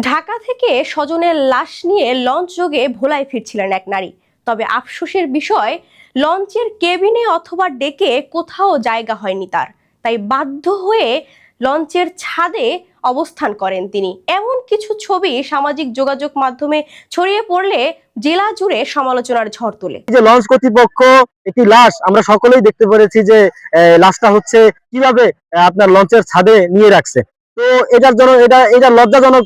ঢাকা থেকে স্বজনের লাশ নিয়ে লঞ্চ যোগে ভোলায় ফিরছিলেন এক নারী। তবে আফসোসের বিষয়, লঞ্চের কেবিনে অথবা ডেকে কোথাও জায়গা হয়নি তার। তাই বাধ্য হয়ে লঞ্চের ছাদে অবস্থান করেন তিনি। এমন কিছু ছবি সামাজিক যোগাযোগ মাধ্যমে ছড়িয়ে পড়লে জেলা জুড়ে সমালোচনার ঝড় তোলে। যে লঞ্চ কর্তৃপক্ষ একটি লাশ, আমরা সকলেই দেখতে পেরেছি যে লাশটা হচ্ছে কীভাবে আপনার লঞ্চের ছাদে নিয়ে রাখছে। তো এটার জন্য, এটা এটা লজ্জাজনক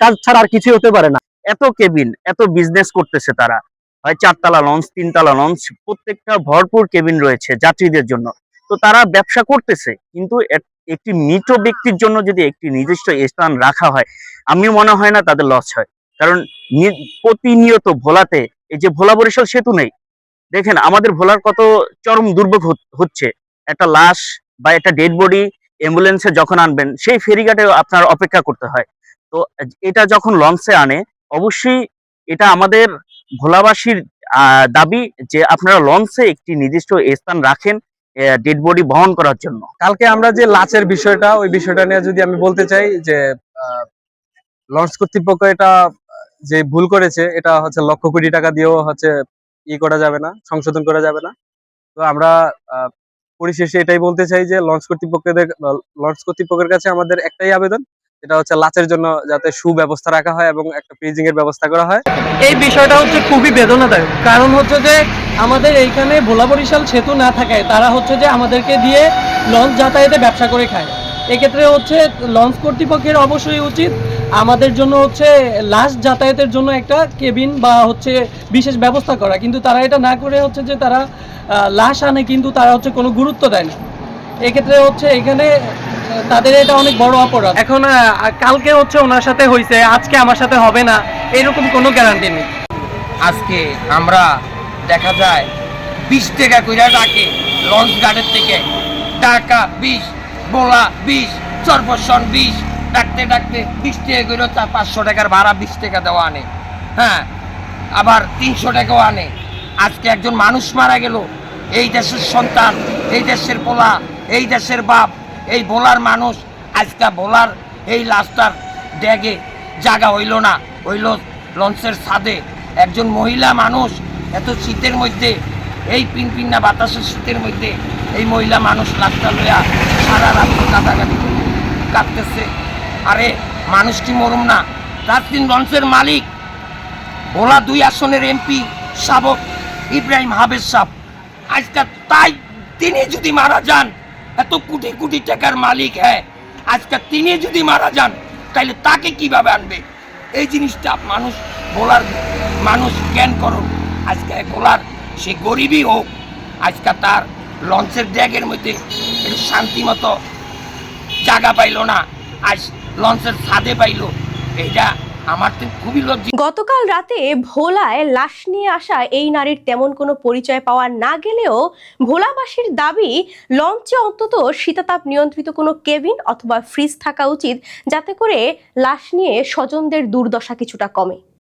কাজ ছাড়া আর কিছুই হতে পারে না। এত কেবিন, এত বিজনেস করতেছে তারা। হয় চারতলা লঞ্চ, তিনতলা লঞ্চ, প্রত্যেকটা ভরপুর কেবিন রয়েছে যাত্রীদের জন্য। তো তারা ব্যবসা করতেছে, কিন্তু একটি মৃত ব্যক্তির জন্য যদি একটি নির্দিষ্ট স্থান রাখা হয়, আমি মনে হয় না তাদের লস হয়। কারণ প্রতিনিয়ত ভোলাতে, এই যে ভোলা বরিশাল সেতু নেই, দেখেন আমাদের ভোলার কত চরম দুর্ভোগ হচ্ছে। একটা লাশ বা একটা ডেড বডি অ্যাম্বুলেন্সে যখন আনবেন, সেই ফেরিঘাটে আপনার অপেক্ষা করতে হয়। তো এটা যখন লঞ্চে আনে, অবশ্যই এটা আমাদের ভোলাবাসীর দাবি যে আপনারা লঞ্চে একটি নির্দিষ্ট স্থান রাখেন ডেড বডি বহন করার জন্য। কালকে আমরা যে লাচের বিষয়টা, ওই বিষয়টা নিয়ে যদি আমি বলতে চাই যে লঞ্চ কর্তৃপক্ষ এটা, যে ভুল করেছে, এটা হচ্ছে লক্ষ কোটি টাকা দিয়েও হচ্ছে ই করা যাবে না, সংশোধন করা যাবে না। তো আমরা পরিশেষে এটাই বলতে চাই যে লঞ্চ কর্তৃপক্ষের লঞ্চ কর্তৃপক্ষের কাছে আমাদের একটাই আবেদন এটা হচ্ছে লাচের জন্য যাতে সুব্যবস্থা রাখা হয় এবং একটা ফ্রিজিং এর ব্যবস্থা করা হয়। এই বিষয়টা হচ্ছে খুবই বেদনাদায়ক। কারণ হচ্ছে যে আমাদের এইখানে ভোলা বরিশাল সেতু না থাকায় তারা হচ্ছে যে আমাদেরকে দিয়ে লঞ্চ যাতায়াতে ব্যবসা করে খায়। এক্ষেত্রে হচ্ছে লঞ্চ কর্তৃপক্ষের অবশ্যই উচিত আমাদের জন্য হচ্ছে লাশ যাতায়াতের জন্য একটা কেবিন বা হচ্ছে বিশেষ ব্যবস্থা করা। কিন্তু তারা এটা না করে হচ্ছে যে তারা লাশ আনে, কিন্তু তারা হচ্ছে কোনো গুরুত্ব দেয় না। এক্ষেত্রে হচ্ছে এখানে তাদের এটা অনেক বড় অপরাধ। এখন কালকে হচ্ছে ওনার সাথে হয়েছে আজকে আমার সাথে হবে না এরকম কোনো গ্যারান্টি নেই। আজকে আমরা দেখা যায় বিশ টাকা কইরা ডাকে লঞ্চ গার্ডের থেকে। টাকা বিশ বোলা বিশ চরপশন বিশ ডাকতে ডাকতে বিশ টাকা করে চার পাঁচশো টাকার ভাড়া বিশ টাকা দেওয়া আনে। হ্যাঁ আবার তিনশো টাকাও আনে। আজকে একজন মানুষ মারা গেল। এই দেশের সন্তান এই দেশের পোলা এই দেশের বাপ এই বোলার মানুষ আজকে বোলার এই লাস্টার ড্যাগে জায়গা হইল না, হইল লঞ্চের ছাদে। একজন মহিলা মানুষ এত শীতের মধ্যে, এই পিনপিন্না বাতাসের শীতের মধ্যে, এই মহিলা মানুষ লাশটা লইয়া সারা রাত্র কাটাকাটি কাটতেছে আরে, মানুষ কি মরুম না? রাত্রিন লঞ্চের মালিক, ভোলা দুই আসনের এমপি সাবক ইব্রাহিম হাবেজ সাহ আজকাল তাই তিনি যদি মারা যান এত কোটি কোটি টাকার মালিক হ্যাঁ। আজকাল তিনি যদি মারা যান তাহলে তাকে কীভাবে আনবে? এই জিনিসটা মানুষ বলার, মানুষ জ্ঞান করুন আজকে বলার সে গরিবই হোক, আজকে তার লঞ্চের ড্যাগের মধ্যে একটু শান্তি মতো জায়গা পাইলো না, আজ লঞ্চের ছাদে পাইলো। এইটা গতকাল রাতে ভোলায় লাশ নিয়ে আসা এই নারীর তেমন কোনো পরিচয় পাওয়া না গেলেও ভোলাবাসীর দাবি, লঞ্চে অন্তত শীতাতাপ নিয়ন্ত্রিত কোনো কেবিন অথবা ফ্রিজ থাকা উচিত, যাতে করে লাশ নিয়ে স্বজনদের দুর্দশা কিছুটা কমে।